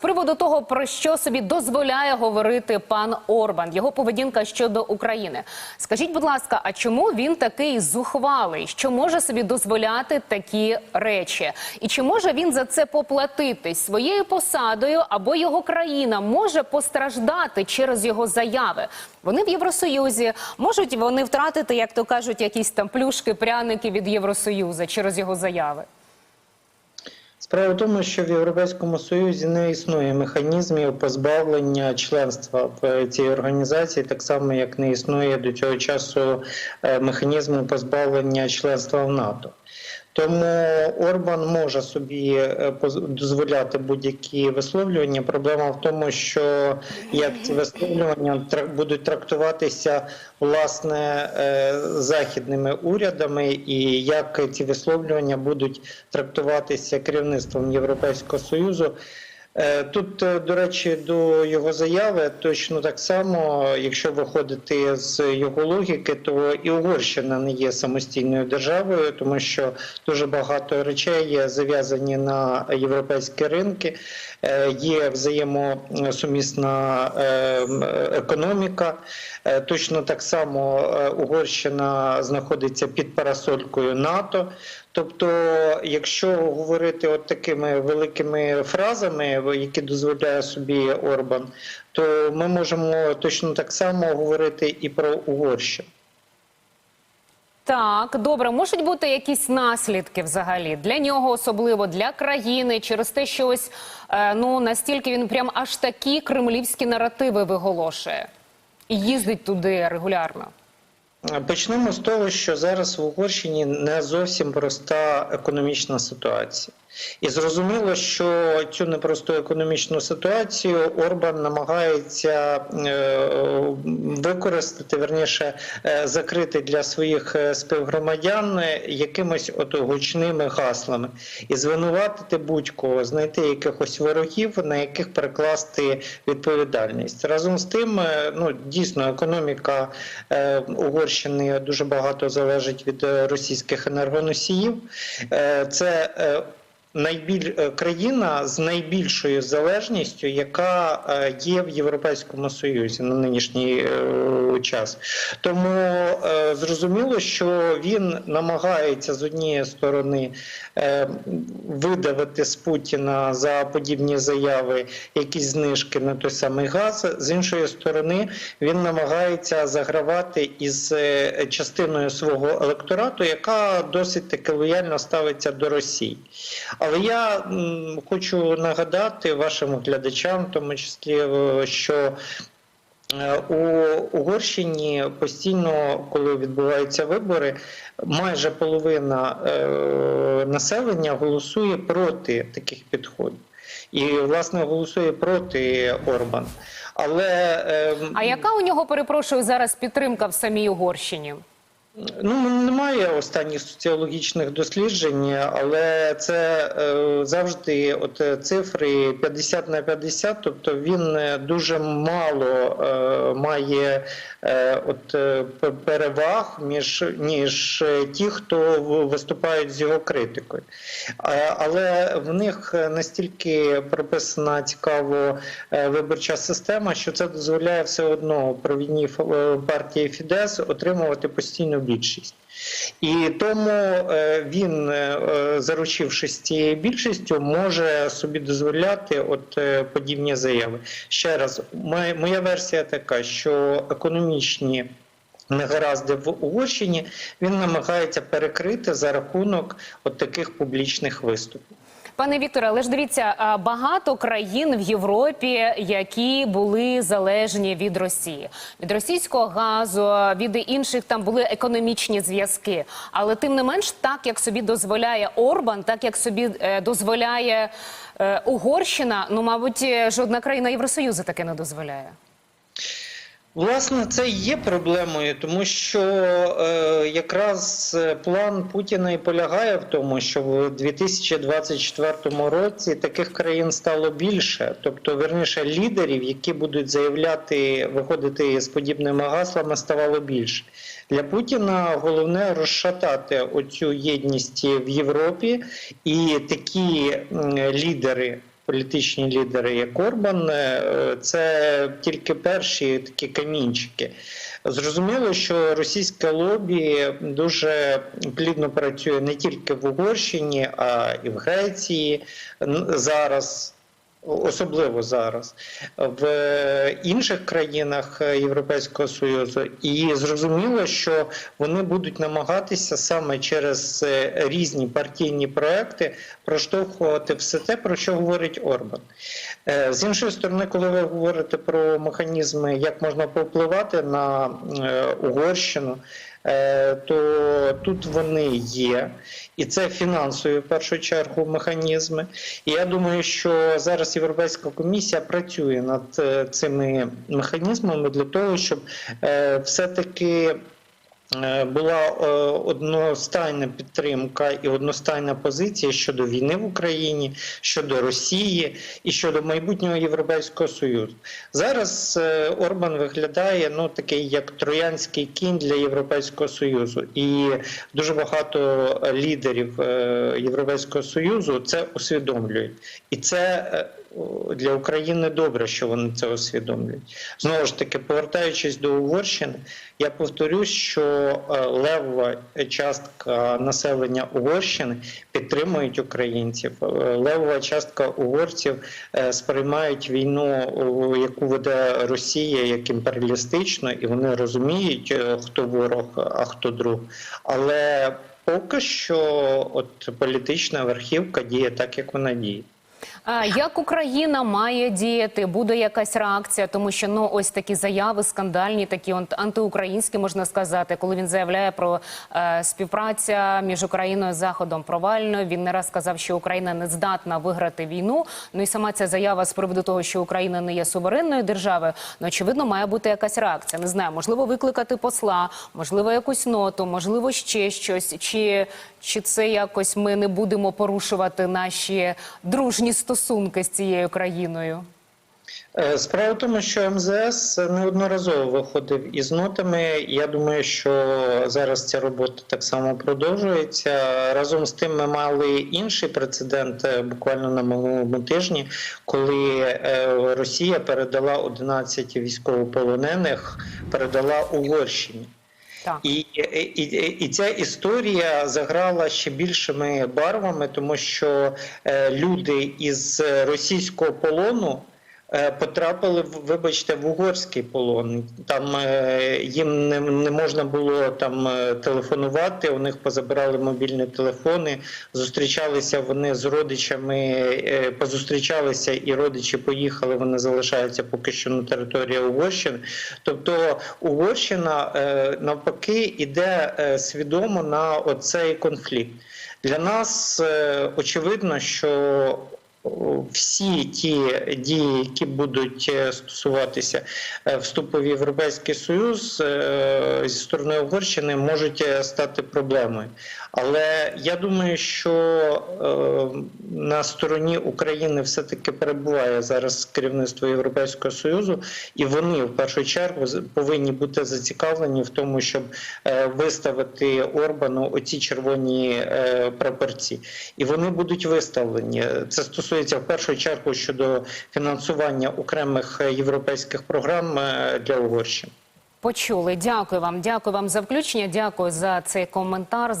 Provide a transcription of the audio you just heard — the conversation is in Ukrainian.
приводу того, про що собі дозволяє говорити пан Орбан, його поведінка щодо України. Скажіть, будь ласка, а чому він такий зухвалий? Що може собі дозволяти такі речі? І чи може він за це поплатити своєю посадою або його країна може постраждати через його заяви? Вони в Євросоюзі можуть вони втратити, як то кажуть, якісь там плюшки, пряники від Євросоюзу через його заяви? Справа в тому, що в Європейському Союзі не існує механізмів позбавлення членства в цій організації, так само як не існує до цього часу е, механізму позбавлення членства в НАТО. Тому Орбан може собі е, дозволяти будь-які висловлювання. Проблема в тому, що як ці висловлювання будуть трактуватися власне е, західними урядами, і як ці висловлювання будуть трактуватися керівництвом Європейського союзу. Е, Тут, е, до речі, до його заяви точно так само, якщо виходити з його логіки, то і Угорщина не є самостійною державою, тому що дуже багато речей є зав'язані на європейські ринки, Е, є взаємосумісна економіка. Точно так само Угорщина знаходиться під парасолькою НАТО. Тобто, якщо говорити от такими великими фразами, які дозволяє собі Орбан, то ми можемо точно так само говорити і про Угорщину. Так, добре, можуть бути якісь наслідки взагалі для нього, особливо для країни, через те, що ось е, ну настільки він прям аж такі кремлівські наративи виголошує і їздить туди регулярно. Почнемо з того, що зараз в Угорщині не зовсім проста економічна ситуація. І зрозуміло, що цю непросту економічну ситуацію Орбан намагається е, використати, верніше е, закрити для своїх е, співгромадян якимось от гучними гаслами і звинуватити будь-кого, знайти якихось ворогів, на яких перекласти відповідальність. Разом з тим, ну дійсно, економіка Угорщини дуже багато залежить від російських енергоносіїв. Це найбіль е, країна з найбільшою залежністю, яка е, є в Європейському Союзі на нинішній е, час. Тому зрозуміло, що він намагається з однієї сторони видавити з Путіна за подібні заяви якісь знижки на той самий газ. З іншої сторони, він намагається загравати із частиною свого електорату, яка досить таки лояльно ставиться до Росії. Але я хочу нагадати вашим глядачам, в тому числі, е, що е, у Угорщині постійно, коли відбуваються вибори, майже половина е, населення голосує проти таких підходів. І, власне, голосує проти Орбана. Але е, А яка у нього перепрошую зараз підтримка в самій Угорщині? Ну, немає останніх соціологічних досліджень, але це е, завжди от е, цифри 50 на 50, тобто він е, дуже мало має от, переваг між ніж ті, хто виступають з його критикою. Але в них настільки прописана цікаво виборча система, що це дозволяє все одно провідній партії Фідес отримувати постійну більшість. І тому е, він, е, е, заручившись цією більшістю, може собі дозволяти от подібні заяви. Ще раз, моя версія така, що економічні. Негаразди в Угорщині він намагається перекрити за рахунок от таких публічних виступів. Пане Вікторе, але ж дивіться, багато країн в Європі, які були залежні від Росії, від російського газу, від інших там були економічні зв'язки. Але тим не менш, так як собі дозволяє Орбан, так як собі е, дозволяє е, Угорщина, ну мабуть, е, жодна країна Євросоюзу таке не дозволяє. Власне, це і є проблемою, тому що е, якраз е, план Путіна і полягає в тому, що в 2024 році таких країн стало більше, тобто верніше лідерів, які будуть заявляти, виходити з подібними гаслами, ставало більше. Для Путіна головне розшатати оцю єдність в Європі, і такі лідери політичні лідери, як Орбан, е, це тільки перші такі камінчики. Зрозуміло, що російське лобі дуже плідно працює не тільки в Угорщині, а і в Греції зараз. Особливо зараз в інших країнах Європейського Союзу, і зрозуміло, що вони будуть намагатися саме через е, різні партійні проекти проштовхувати все те, про що говорить Орбан. Е, З іншої сторони, коли ви говорите про механізми, як можна повпливати на е, Угорщину, е, то тут вони є, і це фінансові в першу чергу механізми. І я думаю, що зараз Європейська комісія працює над е, цими механізмами для того, щоб е, все-таки. Е, Була е, одностайна підтримка і одностайна позиція щодо війни в Україні, щодо Росії і щодо майбутнього Європейського Союзу. Зараз е, Орбан виглядає ну такий як троянський кінь для Європейського Союзу, і дуже багато лідерів Європейського Союзу це усвідомлюють, і це для України добре, що вони це усвідомлюють. Знову ж таки, повертаючись до Угорщини, я повторюсь, що е, левова частка населення Угорщини підтримують українців. Е, Левова частка угорців е, сприймають війну, яку веде Росія, як імперіалістичну, і вони розуміють, хто ворог, а хто друг. Але поки що, от політична верхівка діє так, як вона діє. Як Україна має діяти? Буде якась реакція, тому що ну ось такі заяви скандальні, такі антиукраїнські можна сказати, коли він заявляє про е, співпраця між Україною і Заходом провальною. Він не раз сказав, що Україна не здатна виграти війну. Ну і сама ця заява з приводу того, що Україна не є суверенною державою. Ну очевидно, має бути якась реакція. Не знаю, можливо, викликати посла, можливо, якусь ноту, можливо, ще щось. Чи, чи це якось ми не будемо порушувати наші дружні стосунки з цією країною? Е, Справа в тому, що МЗС неодноразово виходив із нотами. Я думаю, що зараз ця робота так само продовжується. Разом з тим, ми мали інший прецедент е, буквально на минулому тижні, коли е, Росія передала 11 військовополонених, передала Угорщині. І, і, і, ця історія заграла ще більшими барвами, тому що е, люди із російського полону потрапили, в- вибачте, в угорський полон. Там е, їм не, не можна було там е, телефонувати, у них позабирали мобільні телефони, зустрічалися вони з родичами, е, позустрічалися, і родичі поїхали. Вони залишаються поки що на території Угорщини. Тобто Угорщина е, навпаки іде е, свідомо на оцей конфлікт. Для нас е, очевидно, що всі ті дії, які будуть е, стосуватися е, вступу в Європейський Союз е, зі сторони Угорщини, можуть стати проблемою. Але я думаю, що на стороні України все-таки перебуває зараз керівництво Європейського Союзу, і вони в першу чергу повинні бути зацікавлені в тому, щоб виставити Орбану оці червоні прапорці. І вони будуть виставлені. Це стосується в першу чергу щодо фінансування окремих е, європейських програм е, для Угорщини. Почули. Дякую вам. Дякую вам за включення. Дякую за цей коментар.